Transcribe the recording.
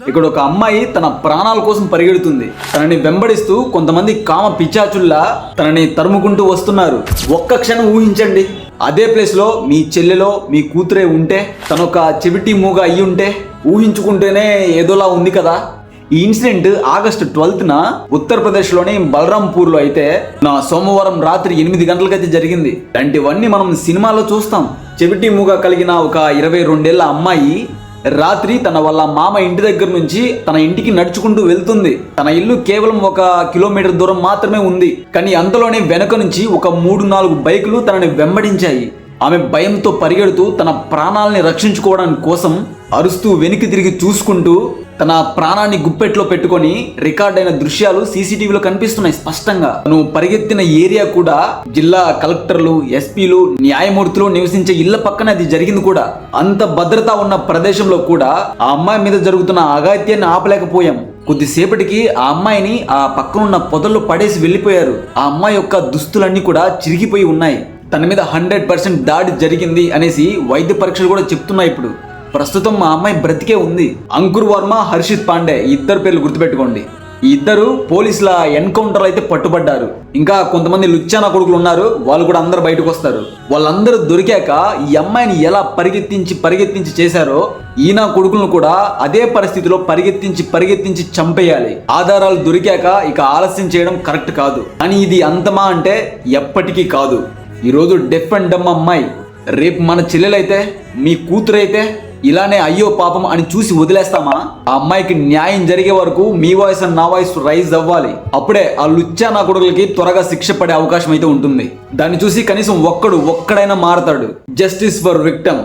ఇక్కడ ఒక అమ్మాయి తన ప్రాణాల కోసం పరిగెడుతుంది. తనని వెంబడిస్తూ కొంతమంది కామ పిచ్చాచుల్లా తనని తరుముకుంటూ వస్తున్నారు. ఒక్క క్షణం ఊహించండి. అదే ప్లేస్లో మీ చెల్లెలో మీ కూతురే ఉంటే తనొక చెవిటి మూగ అయ్యి ఉంటే ఊహించుకుంటేనే ఏదోలా ఉంది కదా. ఈ ఇన్సిడెంట్ ఆగస్టు ట్వెల్త్ న ఉత్తరప్రదేశ్లోని బలరాంపూర్లో అయితే నా సోమవారం రాత్రి ఎనిమిది గంటలకైతే జరిగింది. ఇలాంటివన్నీ మనం సినిమాలో చూస్తాం. చెవిటి మూగ కలిగిన ఒక ఇరవై రెండేళ్ళ అమ్మాయి రాత్రి తన వాళ్ళ మామ ఇంటి దగ్గర నుంచి తన ఇంటికి నడుచుకుంటూ వెళ్తుంది. తన ఇల్లు కేవలం ఒక కిలోమీటర్ దూరం మాత్రమే ఉంది. కానీ అంతలోనే వెనక నుంచి ఒక మూడు నాలుగు బైకులు తనని వెంబడించాయి. ఆమె భయంతో పరిగెడుతూ తన ప్రాణాలని రక్షించుకోవడానికి కోసం అరుస్తూ వెనక్కి తిరిగి చూసుకుంటూ తన ప్రాణాన్ని గుప్పెట్లో పెట్టుకొని రికార్డ్ అయిన దృశ్యాలు సీసీటీవీలో కనిపిస్తున్నాయి స్పష్టంగా. నువ్వు పరిగెత్తిన ఏరియా కూడా జిల్లా కలెక్టర్లు ఎస్పీలు న్యాయమూర్తులు నివసించే ఇళ్ళ పక్కన అది జరిగింది కూడా. అంత భద్రత ఉన్న ప్రదేశంలో కూడా ఆ అమ్మాయి మీద జరుగుతున్న అగాత్యాన్ని ఆపలేకపోయాం. కొద్దిసేపటికి ఆ అమ్మాయిని ఆ పక్కనున్న పొదల్లో పడేసి వెళ్ళిపోయారు. ఆ అమ్మాయి యొక్క దుస్తులన్నీ కూడా చిరిగిపోయి ఉన్నాయి. తన మీద హండ్రెడ్ పర్సెంట్ దాడి జరిగింది అనేసి వైద్య పరీక్షలు కూడా చెప్తున్నాయి ఇప్పుడు. ప్రస్తుతం మా అమ్మాయి బ్రతికే ఉంది. అంకుర్ వర్మ హర్షిత్ పాండే ఇద్దరు పేర్లు గుర్తుపెట్టుకోండి. ఈ ఇద్దరు పోలీసుల ఎన్కౌంటర్ అయితే పట్టుబడ్డారు. ఇంకా కొంతమంది లుచ్చానా కొడుకులు ఉన్నారు. వాళ్ళు కూడా అందరు బయటకు వస్తారు. వాళ్ళందరూ దొరికాక ఈ అమ్మాయిని ఎలా పరిగెత్తించి పరిగెత్తించి చేశారో ఈయన కొడుకులను కూడా అదే పరిస్థితిలో పరిగెత్తించి పరిగెత్తించి చంపేయాలి. ఆధారాలు దొరికాక ఇక ఆలస్యం చేయడం కరెక్ట్ కాదు. కానీ ఇది అంతమా అంటే ఎప్పటికీ కాదు. ఈరోజు డెఫ్ అండ్ డమ్ అమ్మాయి. రేపు మన చెల్లెలైతే మీ కూతురైతే ఇలానే అయ్యో పాపం అని చూసి వదిలేస్తామా? ఆ అమ్మాయికి న్యాయం జరిగే వరకు మీ వాయిస్ అండ్ నా వాయిస్ రైజ్ అవ్వాలి. అప్పుడే ఆ లుచ్చా నా కొడుకులకి త్వరగా శిక్ష పడే అవకాశం అయితే ఉంటుంది. దాన్ని చూసి కనీసం ఒక్కడు ఒక్కడైనా మారతాడు. Justice for victim.